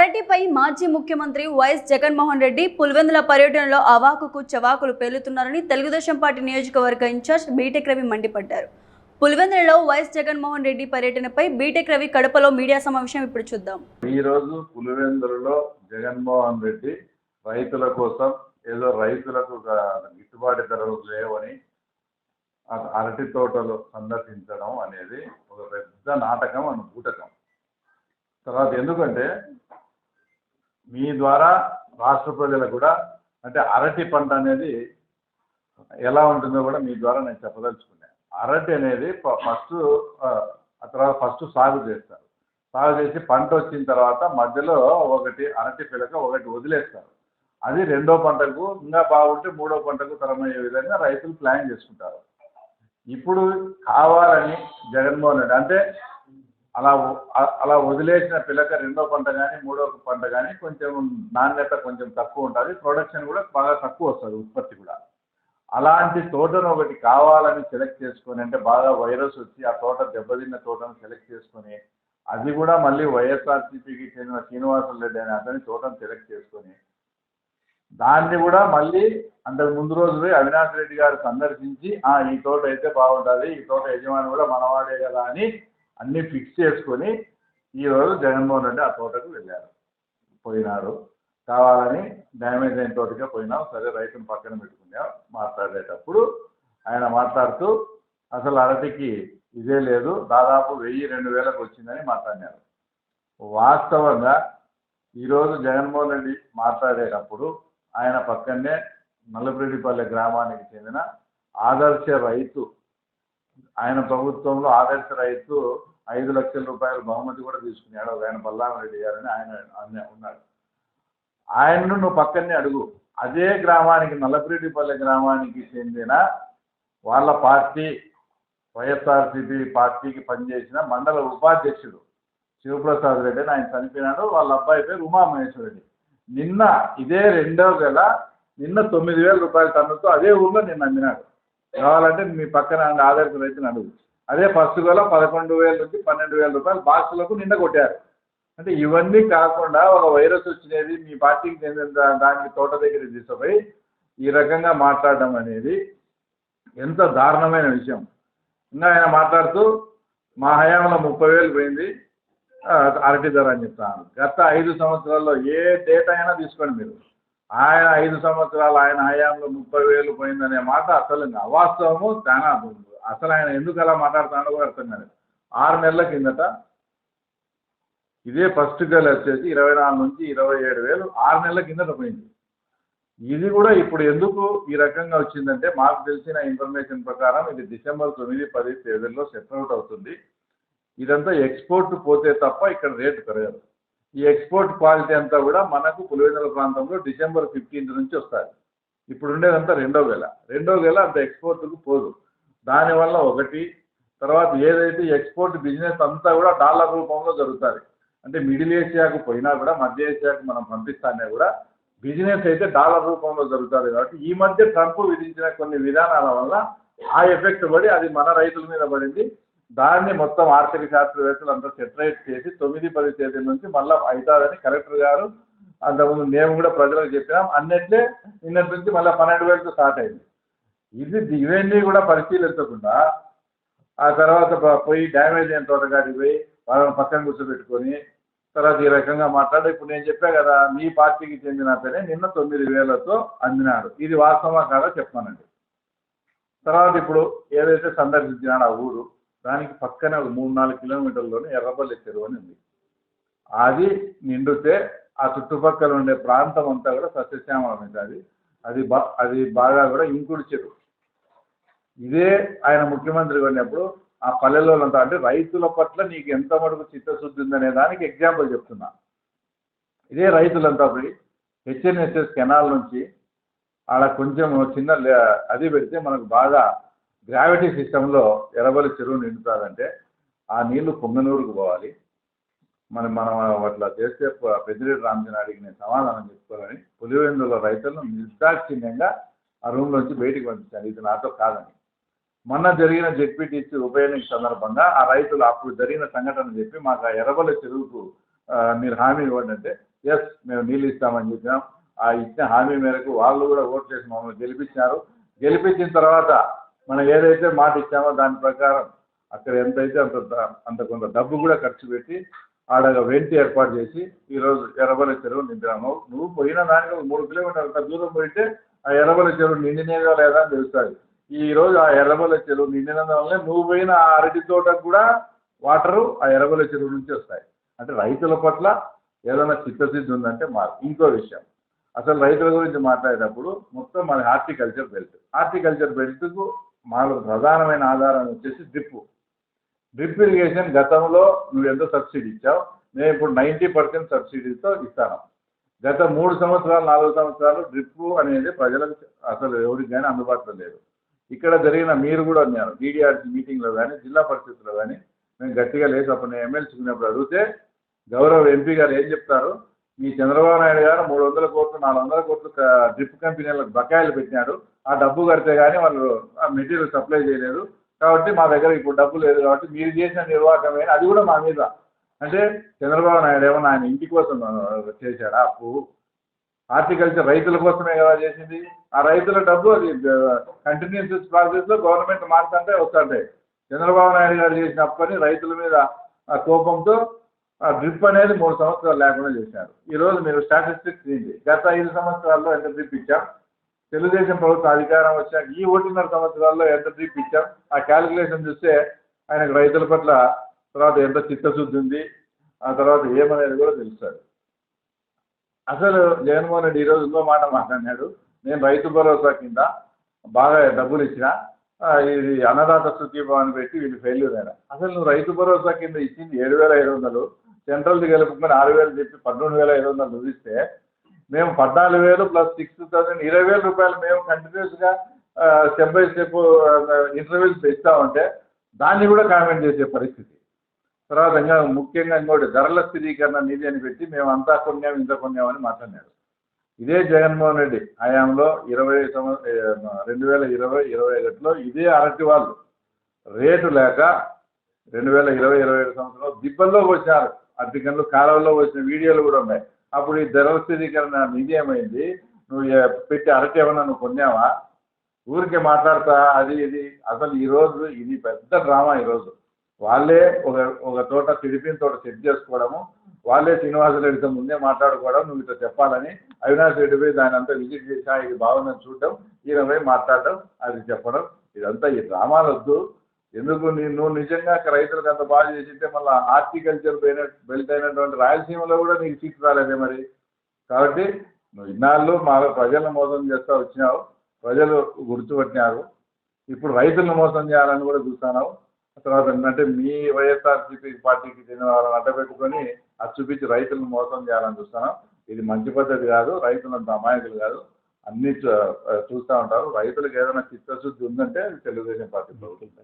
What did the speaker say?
అరటిపై మాజీ ముఖ్యమంత్రి వైఎస్ జగన్మోహన్ రెడ్డి పులివెందుల పర్యటనలో అవాకుకు చవాకులు పేలుతున్నారని తెలుగుదేశం పార్టీ నియోజకవర్గ in charge B Tech Ravi మండిపడ్డారు. పులివెందులలో వైఎస్ జగన్మోహన్ రెడ్డి పర్యటనపై బీటెక్ రవి కడపలో మీడియా సమావేశం ఇప్పుడు చూద్దాం. ఈ రోజు పులివెందులలో జగన్మోహన్ రెడ్డి రైతుల కోసం ఏదో రైతులకు గిట్టుబాటు ధరలు లేవని అరటి తోటలు సందర్శించడం అనేది ఒక పెద్ద నాటకం అని బూటకం. తర్వాత ఎందుకంటే మీ ద్వారా రాష్ట్ర ప్రజలకు కూడా అంటే అరటి పంట అనేది ఎలా ఉంటుందో కూడా మీ ద్వారా నేను చెప్పదలుచుకున్నాను అరటి అనేది ఫస్ట్ ఆ తర్వాత ఫస్ట్ సాగు చేస్తారు. సాగు చేసి పంట వచ్చిన తర్వాత మధ్యలో ఒకటి అరటి పిలక ఒకటి వదిలేస్తారు. అది రెండో పంటకు ఇంకా బాగుంటే మూడో పంటకు తరమయ్యే విధంగా రైతులు ప్లాన్ చేసుకుంటారు. ఇప్పుడు కావాలని జగన్మోహన్ రెడ్డి అంటే అలా అలా వదిలేసిన పిలక రెండో పంట కానీ మూడో పంట కానీ కొంచెం నాణ్యత కొంచెం తక్కువ ఉంటుంది. ప్రొడక్షన్ కూడా బాగా తక్కువ వస్తుంది ఉత్పత్తి కూడా. అలాంటి తోటను ఒకటి కావాలని సెలెక్ట్ చేసుకొని అంటే బాగా వైరస్ వచ్చి ఆ తోట దెబ్బతిన్న తోటను సెలెక్ట్ చేసుకొని అది కూడా మళ్ళీ వైఎస్ఆర్సీపీకి చెందిన శ్రీనివాసులు రెడ్డి అనే అతని తోటను సెలెక్ట్ చేసుకొని దాన్ని కూడా మళ్ళీ అంతకు ముందు రోజు పోయి అవినాష్ రెడ్డి గారు సందర్శించి ఆ ఈ తోట అయితే బాగుంటుంది ఈ తోట యజమాని కూడా మనవాడే కదా అని అన్నీ ఫిక్స్ చేసుకొని ఈ రోజు జగన్మోహన్ రెడ్డి ఆ తోటకు వెళ్ళారు. పోయినారు. కావాలని డ్యామేజ్ అయిన తోటగా పోయినాం. సరే రైతును పక్కన పెట్టుకున్నాం. మాట్లాడేటప్పుడు ఆయన మాట్లాడుతూ అసలు అరటికి ఇదే లేదు. దాదాపు వెయ్యి రెండు వేలకు వచ్చిందని మాట్లాడినారు. వాస్తవంగా ఈరోజు జగన్మోహన్ రెడ్డి మాట్లాడేటప్పుడు ఆయన పక్కనే నల్లపురెడ్డిపల్లె గ్రామానికి చెందిన ఆదర్శ రైతు ఆయన ప్రభుత్వంలో ఆదర్శ రైతు ఐదు లక్షల రూపాయల బహుమతి కూడా తీసుకున్నాడు ఆయన బల్లామరెడ్డి గారని ఆయన ఆయన ఉన్నాడు. ఆయన్ను నువ్వు పక్కనే అడుగు. అదే గ్రామానికి నల్లపిరెడ్డిపల్లె గ్రామానికి చెందిన వాళ్ళ పార్టీ వైఎస్ఆర్సీపీ పార్టీకి పనిచేసిన మండల ఉపాధ్యక్షుడు శివప్రసాద్ రెడ్డి అని ఆయన చనిపోయినాడు. వాళ్ళ అబ్బాయి పేరు ఉమామహేశ్వర రెడ్డి నిన్న ఇదే రెండో వేల నిన్న తొమ్మిది వేల రూపాయల టన్నుతో అదే ఊర్లో నిన్న అమ్మినాడు. కావాలంటే మీ పక్కన ఉన్న ఆదర్శ రైతుని అడుగు. అదే ఫస్ట్ వేల పదకొండు వేల నుంచి పన్నెండు వేల రూపాయలు బాక్సులకు నిండా కొట్టారు. అంటే ఇవన్నీ కాకుండా ఒక వైరస్ వచ్చినది మీ పార్టీకి చెందిన దా- దానికి తోట దగ్గర తీసుకుపోయి ఈ రకంగా మాట్లాడడం అనేది ఎంత దారుణమైన విషయం. ఇంకా ఆయన మాట్లాడుతూ మా హయాంలో ముప్పై వేలు పోయింది అరటి ధర అని చెప్తాను. గత ఐదు సంవత్సరాల్లో ఏ డేటా అయినా తీసుకోండి మీరు. ఆయన ఐదు సంవత్సరాలు ఆయన హయాంలో ముప్పై వేలు పోయిందనే మాట అసలు అవాస్తవము చాలా అసలు ఆయన ఎందుకు అలా మాట్లాడుతున్నాడో కూడా అర్థం కాలేదు. ఆరు నెలల కిందట ఇదే ఫస్ట్ గల్ వచ్చేసి ఇరవై నాలుగు నుంచి ఇరవై ఏడు వేలు ఆరు నెలల కిందట పోయింది. ఇది కూడా ఇప్పుడు ఎందుకు ఈ రకంగా వచ్చిందంటే మాకు తెలిసిన ఇన్ఫర్మేషన్ ప్రకారం ఇది డిసెంబర్ తొమ్మిది పది తేదీల్లో సెటిల్ అవుట్ అవుతుంది. ఇదంతా ఎక్స్పోర్ట్ పోతే తప్ప ఇక్కడ రేటు పెరగదు. ఈ ఎక్స్పోర్ట్ క్వాలిటీ అంతా కూడా మనకు పులివెందుల ప్రాంతంలో డిసెంబర్ ఫిఫ్టీన్త్ నుంచి వస్తుంది. ఇప్పుడు ఉండేదంతా రెండో వేల రెండో వేల అంత ఎక్స్పోర్ట్కు పోదు. దానివల్ల ఒకటి తర్వాత ఏదైతే ఎక్స్పోర్ట్ బిజినెస్ అంతా కూడా డాలర్ రూపంలో జరుగుతుంది. అంటే మిడిల్ ఏషియాకు పోయినా కూడా మధ్య ఏషియాకు మనం పంపిస్తానే కూడా బిజినెస్ అయితే డాలర్ రూపంలో జరుగుతుంది కాబట్టి ఈ మధ్య ట్రంప్ విధించిన కొన్ని విధానాల వల్ల ఆ ఎఫెక్ట్ పడి అది మన రైతుల మీద పడింది. దాన్ని మొత్తం ఆర్థిక శాస్త్రవేత్తలు అంతా సెటరేట్ చేసి తొమ్మిది పది తేదీ నుంచి మళ్ళీ అవుతుందని కలెక్టర్ గారు అంతకుముందు మేము కూడా ప్రజలకు చెప్పినాం. అన్నట్లే నిన్నటి నుంచి మళ్ళీ పన్నెండు వేలతో స్టార్ట్ అయింది. ఇది ఇవన్నీ కూడా పరిశీలించకుండా ఆ తర్వాత పోయి డ్యామేజ్ అయిన తోటగాడికి పోయి వాళ్ళని పక్కన కూర్చోబెట్టుకొని తర్వాత ఈ రకంగా మాట్లాడి ఇప్పుడు నేను చెప్పా కదా మీ పార్టీకి చెందిన అతనే నిన్న తొమ్మిది వేలతో అందినాడు. ఇది వాస్తవమా కాదా చెప్పానండి తర్వాత ఇప్పుడు ఏదైతే సందర్శించినాడు ఆ ఊరు దానికి పక్కనే ఒక మూడు నాలుగు కిలోమీటర్లోనే ఎర్రపల్లి చెరువు అని ఉంది. అది నిండితే ఆ చుట్టుపక్కల ఉండే ప్రాంతం అంతా కూడా సస్యశ్యామలమైంది అది అది బా అది బాగా కూడా ఇంకుడు చెరువు ఇదే ఆయన ముఖ్యమంత్రి ఉన్నప్పుడు ఆ పల్లెల్లో అంతా అంటే రైతుల పట్ల నీకు ఎంత మటుకు చిత్తశుద్ధి ఉందనే దానికి ఎగ్జాంపుల్ చెప్తున్నా. ఇదే రైతులంతా పోయి హెచ్ఎన్ఎస్ఎస్ కెనాల్ నుంచి ఆడ కొంచెం చిన్న లే- అది పెడితే మనకు బాగా గ్రావిటీ సిస్టంలో ఎర్రబలి చెరువు నిండుతుందంటే ఆ నీళ్ళు పొంగనూరుకు పోవాలి. మనం మనం అట్లా చేస్తే ప- పెద్దిరెడ్డి రామచంద్రాడికి నేను సమాధానం చెప్పుకోవాలని పులివెందుల రైతులను నిర్దాక్షిణ్యంగా ఆ రూమ్లోంచి నుంచి బయటికి పంపించాను ఇది నాతో కాదని. మొన్న జరిగిన జెడ్పీటీసీ ఉప ఎన్నిక సందర్భంగా ఆ రైతులు అప్పుడు జరిగిన సంఘటన చెప్పి మాకు ఆ ఎర్రబల్లి చెరువుకు మీరు హామీ ఇవ్వండి అంటే ఎస్ మేము నీళ్ళు ఇస్తామని చెప్పినాం. ఆ ఇచ్చిన హామీ మేరకు వాళ్ళు కూడా ఓట్లు వేసి మమ్మల్ని గెలిపించారు గెలిపించిన తర్వాత మనం ఏదైతే మాట ఇచ్చామో దాని ప్రకారం అక్కడ ఎంతైతే అంత అంత కొంత డబ్బు కూడా ఖర్చు పెట్టి ఆడ వెంటి ఏర్పాటు చేసి ఈరోజు ఎర్రబల చెరువు నింపినాము. నువ్వు పోయిన దానికి మూడు కిలోమీటర్లు అంత దూరం పోయితే ఆ ఎర్రబల చెరువు నిండినేదా లేదా అని తెలుస్తుంది. ఈ రోజు ఆ ఎర్రబల చెరువు నిండినందు వల్లనే నువ్వు పోయిన ఆ అరటి తోటకు కూడా వాటరు ఆ ఎర్రబల చెరువు నుంచి వస్తాయి. అంటే రైతుల పట్ల ఏదైనా చిత్తశుద్ధి ఉందంటే మాకు ఇంకో విషయం. అసలు రైతుల గురించి మాట్లాడేటప్పుడు మొత్తం మన హార్టికల్చర్ బెల్ట్. హార్టికల్చర్ బెల్ట్కు మాకు ప్రధానమైన ఆధారం వచ్చేసి డ్రిప్పు. డ్రిప్ ఇరిగేషన్ గతంలో నువ్వు ఎంత సబ్సిడీ ఇచ్చావు? నేను ఇప్పుడు నైంటీ పర్సెంట్ సబ్సిడీతో ఇస్తాను. గత మూడు సంవత్సరాలు నాలుగు సంవత్సరాలు డ్రిప్ అనేది ప్రజలకు అసలు ఎవరికి కానీ అందుబాటులో లేదు. ఇక్కడ జరిగిన మీరు కూడా ఉన్నారు డీడీఆర్సీ మీటింగ్లో కానీ జిల్లా పరిషత్లో కానీ మేము గట్టిగా లేదు అప్పుడు నేను ఎమ్మెల్సీ ఉన్నప్పుడు అడిగితే గౌరవ ఎంపీ గారు ఏం చెప్తారు? మీ చంద్రబాబు నాయుడు గారు మూడు వందల కోట్లు నాలుగు వందల కోట్లు డ్రిప్ కంపెనీలకు బకాయిలు పెట్టినాడు. ఆ డబ్బు కడితే కానీ వాళ్ళు ఆ మెటీరియల్ సప్లై చేయలేదు. కాబట్టి మా దగ్గర ఇప్పుడు డబ్బు లేదు కాబట్టి మీరు చేసిన నిర్వాహకమే. అది కూడా మా మీద. అంటే చంద్రబాబు నాయుడు ఏమన్నా ఆయన ఇంటి కోసం చేశాడా అప్పు? హార్టికల్చర్ రైతుల కోసమే కదా చేసింది. ఆ రైతుల డబ్బు అది కంటిన్యూస్ ప్రాసెస్లో గవర్నమెంట్ మారుతుంటే వస్తుంటాయి. చంద్రబాబు నాయుడు గారు చేసిన అప్పని రైతుల మీద కోపంతో డ్రిప్ అనేది మూడు సంవత్సరాలు లేకుండా చేశారు. ఈరోజు మీరు స్టాటిస్టిక్స్ ఏంటి గత ఐదు సంవత్సరాల్లో ఎంత డ్రిప్ ఇచ్చాం? తెలుగుదేశం ప్రభుత్వం అధికారం వచ్చాక ఈ ఒకటిన్నర సంవత్సరాల్లో ఎంత డ్రిప్ ఇచ్చాం? ఆ క్యాలిక్యులేషన్ చూస్తే ఆయనకు రైతుల పట్ల తర్వాత ఎంత చిత్తశుద్ధి ఉంది? ఆ తర్వాత ఏమనేది కూడా తెలుస్తుంది అసలు జగన్మోహన్ రెడ్డి ఈ రోజుల్లో మాట మాట్లాడినాడు. నేను రైతు భరోసా కింద బాగా డబ్బులు ఇచ్చిన ఇది అన్నదాత సుఖీభావని పెట్టి వీళ్ళు ఫెయిల్యూర్ అయినా. అసలు నువ్వు రైతు భరోసా కింద ఇచ్చింది ఏడు వేల ఐదు వందలు. సెంట్రల్ది కలుపుకొని ఆరు వేలు చెప్పి పన్నెండు వేల ఐదు వందలు చూపిస్తే మేము పద్నాలుగు వేలు ప్లస్ సిక్స్ థౌసండ్ ఇరవై వేల రూపాయలు మేము కంటిన్యూస్గా స్టెప్ బై స్టెప్ ఇంటర్వ్యూస్ ఇస్తామంటే దాన్ని కూడా కామెంట్ చేసే పరిస్థితి. తర్వాత ఇంకా ముఖ్యంగా ఇంకోటి ధరల స్థిరీకరణ నిధి అని పెట్టి మేము అంతా కొన్నాం ఇంత కొన్నాం అని మాట్లాడినాడు ఇదే జగన్మోహన్ రెడ్డి హయాంలో ఇరవై సంవత్సరం రెండు వేల ఇరవై ఇరవై ఒకటిలో ఇదే అరటి వాళ్ళు. రేటు లేక రెండు వేల ఇరవై ఇరవై ఏడు సంవత్సరంలో దిబ్బల్లో వచ్చినారు అరటి గంటలు వచ్చిన వీడియోలు కూడా ఉన్నాయి. అప్పుడు ఈ ధరల స్థిరీకరణ నిధి ఏమైంది? నువ్వు పెట్టి అరటి ఏమన్నా నువ్వు కొన్నావా? ఊరికే మాట్లాడతా అది ఇది. అసలు ఈరోజు ఇది పెద్ద డ్రామా ఈరోజు వాళ్ళే ఒక ఒక తోట తిడిపిన తోట సెట్ చేసుకోవడము వాళ్ళే శ్రీనివాసరెడ్డితో ముందే మాట్లాడుకోవడం నువ్వు ఇట్లా చెప్పాలని అవినాష్ రెడ్డి పోయి దాని అంతా విజిట్ చేసా ఇది బాగుందని చూడటం ఈయన పోయి మాట్లాడటం అది చెప్పడం ఇదంతా ఈ డ్రామాలు వద్దు. ఎందుకు నువ్వు నిజంగా రైతులకు అంత బాగా చేసింటే మళ్ళీ హార్టికల్చర్ బెల్ట్ అయినటువంటి రాయలసీమలో కూడా నీకు సీట్ రాలేదే మరి? కాబట్టి నువ్వు ఇన్నాళ్ళు మా ప్రజలను మోసం చేస్తూ వచ్చినావు. ప్రజలు గుర్తుపట్టినారు. ఇప్పుడు రైతులను మోసం చేయాలని కూడా చూస్తున్నావు. తర్వాత ఏంటంటే మీ వైఎస్ఆర్సీపీ పార్టీకి చెందిన వాళ్ళని అడ్డపెట్టుకొని అది చూపించి రైతులను మోసం చేయాలని చూస్తున్నాం. ఇది మంచి పద్ధతి కాదు. రైతులంత అమాయకులు కాదు. అన్ని చూస్తూ ఉంటారు. రైతులకు ఏదైనా చిత్తశుద్ధి ఉందంటే అది తెలుగుదేశం పార్టీ ప్రభుత్వం.